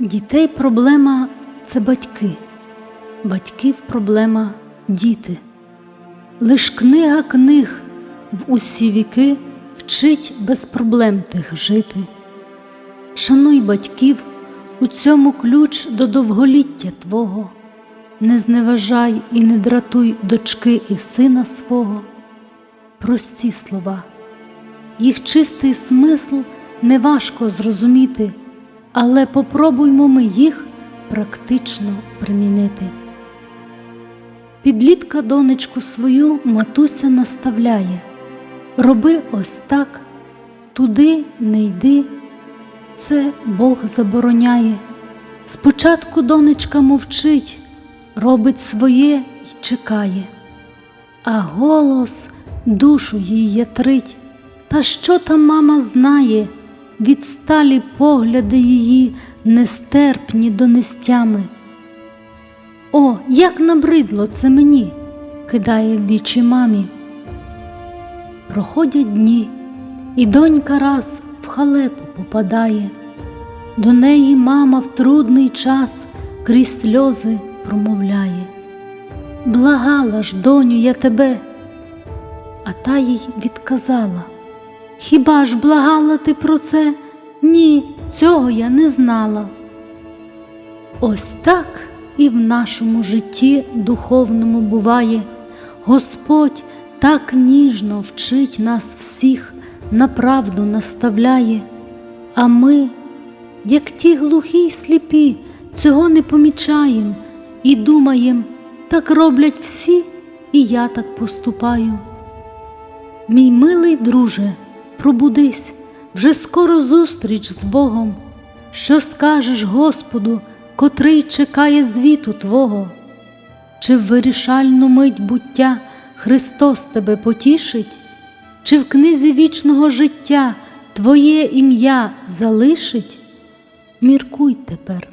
Дітей проблема це батьки, батьків проблема діти. Лиш книга книг в усі віки вчить без проблем тих жити. Шануй батьків, у цьому ключ до довголіття Твого, не зневажай і не дратуй дочки і сина свого. Прості слова, їх чистий смисл неважко зрозуміти, але попробуймо ми їх практично примінити. Підлітка донечку свою матуся наставляє Роби ось так, туди не йди, це Бог забороняє. Спочатку донечка мовчить, робить своє й чекає, а голос душу їй ятрить. Та що там мама знає, відсталі погляди її нестерпні донестями. О, як набридло це мені, кидає в вічі мамі. Проходять дні, і донька раз в халепу попадає. До неї мама в трудний час крізь сльози промовляє. Благала ж, доню, я тебе, а та їй відказала. Хіба ж благала ти про це? Ні, цього я не знала. Ось так і в нашому житті духовному буває, Господь так ніжно вчить нас всіх, на правду наставляє, а ми, як ті глухі й сліпі, цього не помічаєм і думаєм, так роблять всі, і я так поступаю. Мій милий друже, пробудись, вже скоро зустріч з Богом. Що скажеш Господу, котрий чекає звіту Твого? Чи в вирішальну мить буття Христос тебе потішить, чи в книзі вічного життя Твоє ім'я залишить? Міркуй тепер,